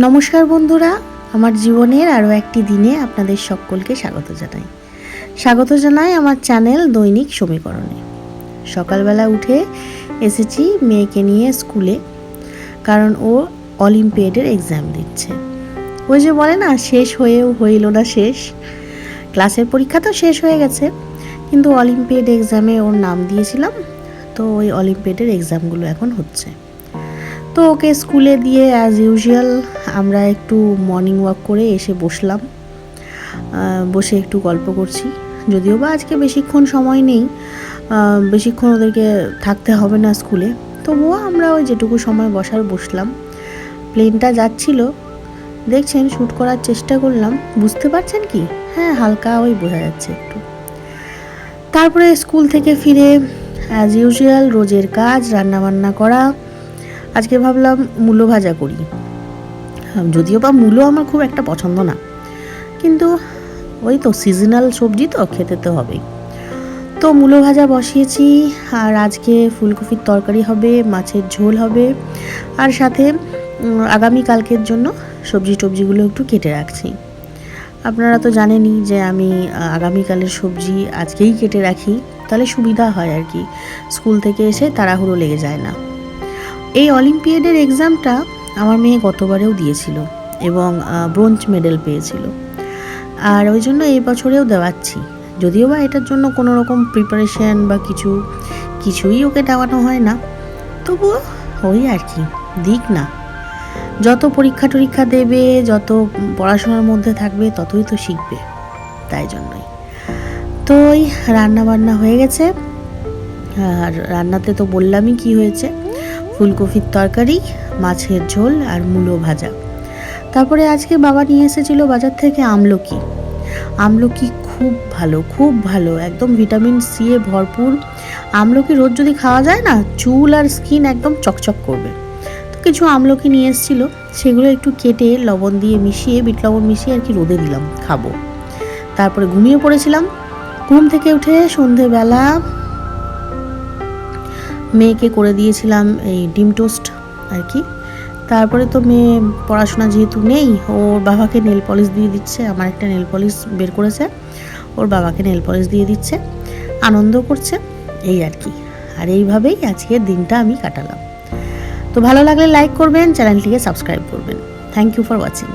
নমস্কার বন্ধুরা, আমার জীবনের আরও একটি দিনে আপনাদের সকলকে স্বাগত জানাই। স্বাগত জানাই আমার চ্যানেল দৈনিক সমীকরণে। সকালবেলা উঠে এসেছি মেয়েকে নিয়ে স্কুলে, কারণ ও অলিম্পিয়াডের এক্সাম দিচ্ছে। ওই যে বলে না, শেষ হয়েও হইল না শেষ। ক্লাসের পরীক্ষা তো শেষ হয়ে গেছে, কিন্তু অলিম্পিয়াড এক্সামে ওর নাম দিয়েছিলাম, তো ওই অলিম্পিয়াডের এক্সামগুলো এখন হচ্ছে। তো ওকে স্কুলে দিয়ে অ্যাজ ইউজুয়াল আমরা একটু মর্নিং ওয়াক করে এসে বসলাম। বসে একটু গল্প করছি। যদিও বা আজকে বেশিক্ষণ সময় নেই। বেশিক্ষণ ওদেরকে থাকতে হবে না স্কুলে। তবুও আমরা ওই যেটুকু সময় বসার বসলাম। প্লেনটা যাচ্ছিল। দেখছেন শ্যুট করার চেষ্টা করলাম। বুঝতে পারছেন কি? হ্যাঁ হালকা ওই বোঝা যাচ্ছে একটু। তারপরে স্কুল থেকে ফিরে অ্যাজ ইউজুয়াল রোজের কাজ, রান্নাবান্না করা আজকে ভাবলাম মূলো ভাজা করি। যদিও বা মূলো আমার খুব একটা পছন্দ না। কিন্তু ওই তো সিজনাল সবজি তো, খেতে তো হবেই। তো মূলো ভাজা বসিয়েছি, আর আজকে ফুলকপির তরকারি হবে, মাছের ঝোল হবে, আর সাথে আগামী কালকের জন্য সবজি টবজিগুলো একটু কেটে রাখছি। আপনারা তো জানেনই যে আমি আগামীকালের সবজি আজকেই কেটে রাখি, তাহলে সুবিধা হয় আর কি। স্কুল থেকে এসে তাড়াহুড়ো লেগে যায় না। এই অলিম্পিয়াডের এক্সামটা আমার মেয়ে গতবারেও দিয়েছিল এবং ব্রোঞ্জ মেডেল পেয়েছিল। আর ওই জন্য এই বছরেও দেওয়াচ্ছি। যদিও বা এটার জন্য কোনো রকম প্রিপারেশন বা কিছু, কিছুই ওকে দেওয়ানো হয় না। তবুও ওই আর কি, দিক না। যত পরীক্ষা টরীক্ষা দেবে, যত পড়াশোনার মধ্যে থাকবে, ততই তো শিখবে, তাই জন্যই। তো ওই রান্না বান্না হয়ে গেছে। আর রান্নাতে তো বললামই কি হয়েছে। ফুলকপির তরকারি, মাছের ঝোল আর মূলো ভাজা। তারপরে আজকে বাবা নিয়ে এসেছিল বাজার থেকে আমলকি। আমলকি খুব ভালো খুব ভালো, একদম ভিটামিন সি এ ভরপুর। আমলকি রোজ যদি খাওয়া যায় না, চুল আর স্কিন একদম চকচক করবে। তো কিছু আমলকি নিয়ে এসেছিল, সেগুলো একটু কেটে লবণ দিয়ে মিশিয়ে, বিট লবণ মিশিয়ে আর কি রোদে দিলাম, খাব। তারপরে ঘুমিয়ে পড়েছিলাম। ঘুম থেকে উঠে সন্ধেবেলা মেয়েকে করে দিয়েছিলাম এই ডিম টোস্ট আর কি। তারপরে তো মেয়ে পড়াশোনা যেহেতু নেই, ওর বাবাকে নেল পলিশ দিয়ে দিচ্ছে, আমার একটা নেল পলিশ বের করেছে, ওর বাবাকে নেল পলিশ দিয়ে দিচ্ছে, আনন্দ করছে, এই আর কি। আর এইভাবেই আজকের দিনটা আমি কাটালাম। তো ভালো লাগলে লাইক করবেন, চ্যানেলটিকে সাবস্ক্রাইব করবেন। Thank you for watching